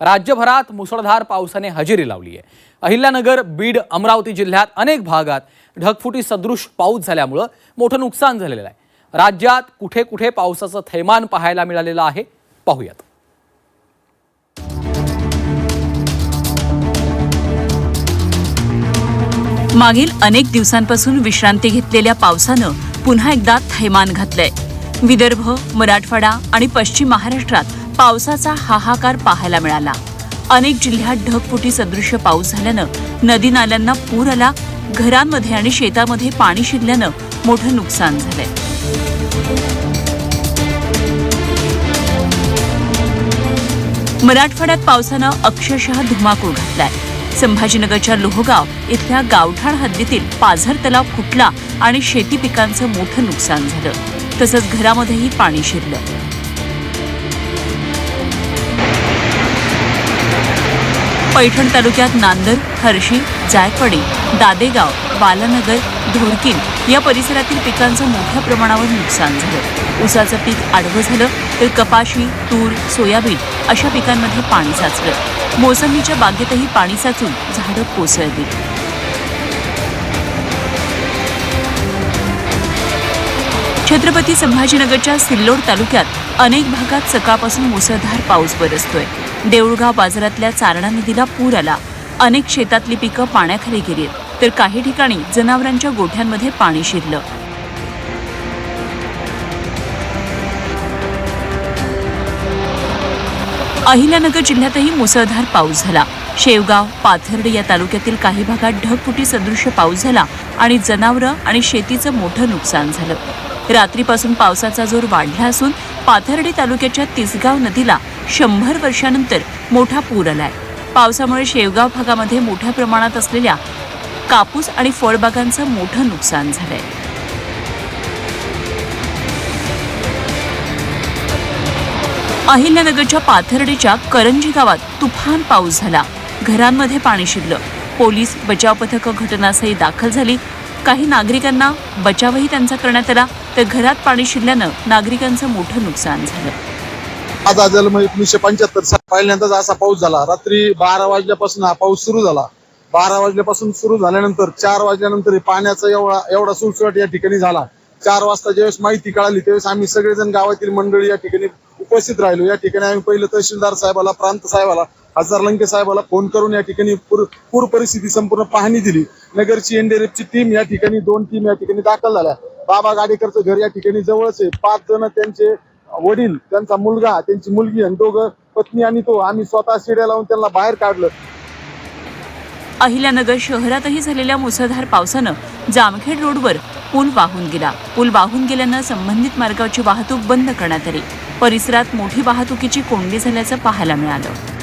राज्यभरात मुसळधार पावसाने हजेरी लावली आहे. अहिल्यानगर बीड अमरावती जिल्ह्यात अनेक भागात ढगफुटी सदृश पाऊस झाल्यामुळं मोठं नुकसान झालेलं आहे. राज्यात कुठे कुठे पावसाचं थैमान पाहायला मिळालेलं आहे? पाहूयात. मागील अनेक दिवसांपासून विश्रांती घेतलेल्या पावसानं पुन्हा एकदा थैमान घातलंय. विदर्भ मराठवाडा आणि पश्चिम महाराष्ट्रात पावसाचा हाहाकार पाहायला मिळाला. अनेक जिल्ह्यात ढगफुटी सदृश पाऊस झाल्यानं नदी नाल्यांना पूर आला घरांमध्ये आणि शेतामध्ये पाणी शिरल्यानं मोठं नुकसान झालंय. मराठवाड्यात पावसानं अक्षरशः धुमाकूळ घातलाय. संभाजीनगरच्या लोहगाव इथल्या गावठाण हद्दीतील पाझर तलाव फुटला आणि शेती पिकांचं मोठं नुकसान झालं. तसंच घरामध्येही पाणी शिरलं. पैठण तालुक्यात नांदर हर्शी जायकवाडी दादेगाव बालानगर धोडकीन या परिसरातील पिकांचं मोठ्या प्रमाणावर नुकसान झालं. ऊसाचं पीक आडवं झालं तर कपाशी तूर सोयाबीन अशा पिकांमध्ये पाणी साचलं. मोसंबीच्या बागेतही पाणी साचून झाडं कोसळली. छत्रपती संभाजीनगरच्या सिल्लोड तालुक्यात अनेक भागात सकाळपासून मुसळधार पाऊस बरसतोय. देऊळगाव बाजारातल्या चारणा नदीला पूर आला. अनेक शेतातली पिकं पाण्याखाली गेली तर काही ठिकाणी जनावरांच्या गोठ्यांमध्ये पाणी शिरलं. अहिल्यानगर जिल्ह्यातही मुसळधार पाऊस झाला. शेवगाव पाथर्ड या तालुक्यातील काही भागात ढगफुटी सदृश्य पाऊस झाला आणि जनावरं आणि शेतीचं मोठं नुकसान झालं. रात्रीपासून पावसाचा जोर वाढला असून पाथर्डी तालुक्याच्या तिसगाव नदीला शंभर वर्षानंतर मोठा पूर आलाय. पावसामुळे शेवगाव भागामध्ये मोठ्या प्रमाणात असलेल्या कापूस आणि फळबागांचं मोठं नुकसान झालंय. अहिल्यानगरच्या पाथर्डीच्या करंजी गावात तुफान पाऊस झाला. घरांमध्ये पाणी शिरलं. पोलीस बचाव पथकं घटनास्थळी दाखल झाली. काही नागरिकांना बचावही त्यांचा करण्यात आला. तर घरात पाणी शिरल्यानं नागरिकांचं मोठं नुकसान झालं. आज जन्म एकोणीसशे पंच्याहत्तर साली पहिल्यांदाच असा पाऊस झाला. रात्री बारा वाजल्यापासून हा पाऊस सुरू झाला. बारा वाजल्यापासून सुरू झाल्यानंतर चार वाजल्यानंतर हे पाण्याचा एवढा एवढा सुळसुळाट या ठिकाणी झाला. चार वाजता ज्यावेळेस माहिती कळाली त्यावेळेस आम्ही सगळेजण गावातील मंडळी या ठिकाणी उपस्थित राहिलो. या ठिकाणी आम्ही पहिलं तहसीलदार साहेबाला प्रांत साहेबाला खासदार लंके साहेबाला फोन करून या ठिकाणी पूर परिस्थिती संपूर्ण पाहणी दिली. नगरची एनडीआरएफची टीम या ठिकाणी दोन टीम या ठिकाणी दाखल झाल्या. बाबा गाडेकरचं घर या ठिकाणी जवळच आहे. पाच जण त्यांचे वडील त्यांचा मुलगा त्यांची मुलगी आणि दोघं पत्नी आणि तो आम्ही स्वतः शिड्या लावून त्यांना बाहेर काढलं. अहिल्यानगर शहरातही झालेल्या मुसळधार पावसानं जामखेड रोडवर पूल वाहून गेला. पूल वाहून गेल्यानं संबंधित मार्गावरची वाहतूक बंद करण्यात आली. परिसरात मोठी वाहतुकीची कोंडी झाल्याचं पाहायला मिळालं.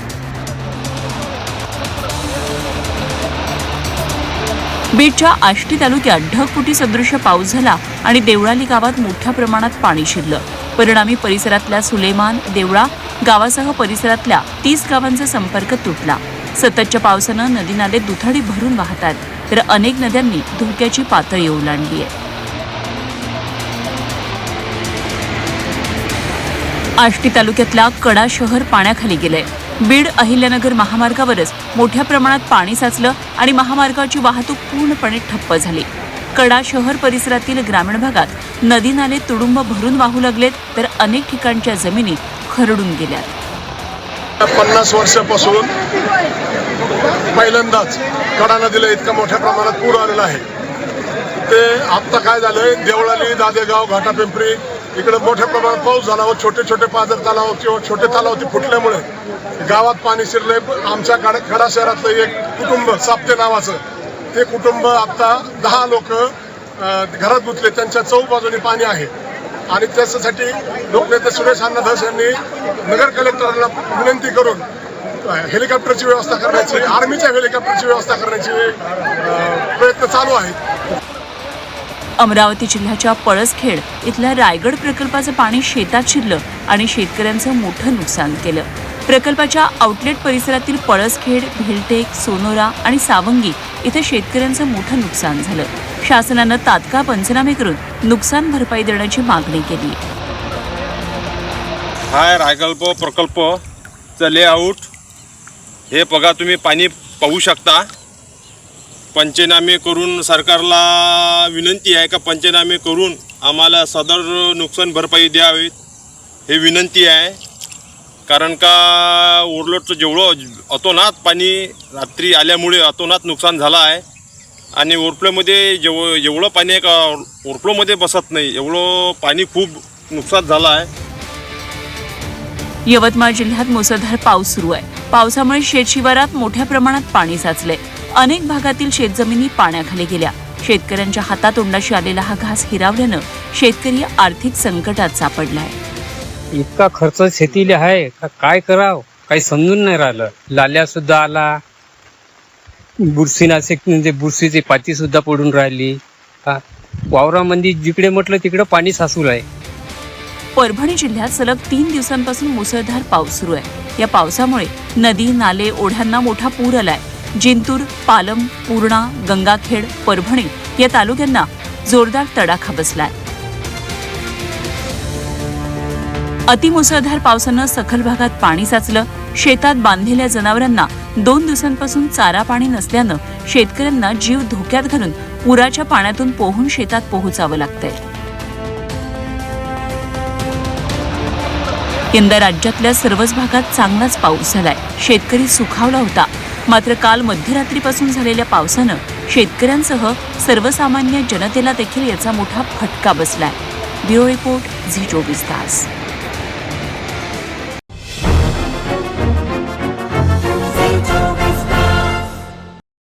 बीडच्या आष्टी तालुक्यात ढगफुटी सदृश्य पाऊस झाला आणि देवळाली गावात मोठ्या प्रमाणात पाणी शिरलं. परिणामी परिसरातल्या सुलेमान देवळा गावासह परिसरातल्या तीस गावांचा संपर्क तुटला. सततच्या पावसानं नदी नाले दुथडी भरून वाहतात तर अनेक नद्यांनी धोक्याची पातळी ओलांडली आहे. आष्टी तालुक्यातला कडा शहर पाण्याखाली गेलंय. बीड अहिल्यानगर महामार्गावरच मोठ्या प्रमाणात पाणी साचलं आणि महामार्गाची वाहतूक पूर्णपणे ठप्प झाली. कडा शहर परिसरातील ग्रामीण भागात नदी नाले तुडुंब भरून वाहू लागलेत तर अनेक ठिकाणच्या जमिनी खरडून गेल्यात. पन्नास वर्षापासून पहिल्यांदाच कडा नदीला इतका मोठ्या प्रमाणात पूर आलेला आहे. ते आत्ता काय झालंय? देवळाली दादेगाव घाटापिंपरी इकडे मोठ्या प्रमाणात पाऊस झाला व छोटे छोटे पाजर तलाव किंवा छोटे तलाव होते फुटल्यामुळे गावात पाणी शिरले आमच्या कडा कडा शहरातलं एक कुटुंब साप्ते नावाचं ते कुटुंब आता दहा लोक घरात गुंतले. त्यांच्या चौबाजूनी बाजूने पाणी आहे. आणि त्याच्यासाठी लोकनेते सुरेश अण्णा धस यांनी नगर कलेक्टरांना विनंती करून हेलिकॉप्टरची व्यवस्था करण्याची आर्मीच्या हेलिकॉप्टरची व्यवस्था करण्याची प्रयत्न चालू आहेत. अमरावती जिल्ह्याच्या पळसखेड इथल्या रायगड प्रकल्पाचं पाणी शेतात शिरलं आणि शेतकऱ्यांचं मोठं नुकसान केलं. प्रकल्पाच्या आउटलेट परिसरातील पळसखेड भिलटेक सोनोरा आणि सावंगी इथं शेतकऱ्यांचं मोठं नुकसान झालं. शासनानं तात्काळ पंचनामे करून नुकसान भरपाई देण्याची मागणी केली. हा रायगल्प प्रकल्पचं लेआउट हे बघा तुम्ही पाणी पाहू शकता. पंचनामे करून सरकारला विनंती आहे का पंचनामे करून आम्हाला सदर नुकसान भरपाई द्यावी हे विनंती आहे. कारण का ओरलोटचं जेवढं अतोनात पाणी रात्री आल्यामुळे अतोनात नुकसान झालं आहे. आणि ओरफ्लोमध्ये जेव जेवढं पाणी आहे का ओरफ्लोमध्ये बसत नाही एवढं पाणी खूप नुकसान झालं आहे. यवतमाळ जिल्ह्यात मुसळधार पाऊस सुरू आहे. पावसामुळे शेतशिवारात मोठ्या प्रमाणात पाणी साचले. अनेक भागातील शेतजमिनी पाण्याखाली गेल्या. शेतकऱ्यांच्या हातातोंडाशी आलेला हा घास हिरावल्यानं शेतकरी आर्थिक संकटात सापडलाय. इतका खर्च शेतीला आहे. का काय कराव? काही समजून नाही राहिलं. लाल्या सुद्धा आला. बुरशीनाशक म्हणजे बुरशीची पाती सुद्धा पडून राहिली. वावरामध्ये जिकडे म्हटलं तिकडं पाणी साचू आहे परभणी जिल्ह्यात सलग तीन दिवसांपासून मुसळधार पाऊस सुरू आहे. या पावसामुळे नदी नाले ओढ्यांना मोठा पूर आलाय. जिंतूर पालम पूर्णा गंगाखेड परभणी या तालुक्यांना जोरदार तडाखा बसलाय. अतिमुसळधार पावसानं सखल भागात पाणी साचलं. शेतात बांधलेल्या जनावरांना दोन दिवसांपासून चारा पाणी नसल्यानं शेतकऱ्यांना जीव धोक्यात घालून पुराच्या पाण्यातून पोहून शेतात पोहोचावं लागतंय. यंदा राज्यातल्या सर्वच भागात चांगलाच पाऊस झालाय. शेतकरी सुखावला होता. मात्र काल मध्यरात्रीपासून झालेल्या पावसानं शेतकऱ्यांसह सर्वसामान्य जनतेला देखील याचा मोठा फटका बसलाय. ब्युरो रिपोर्ट झी चोवीस तास.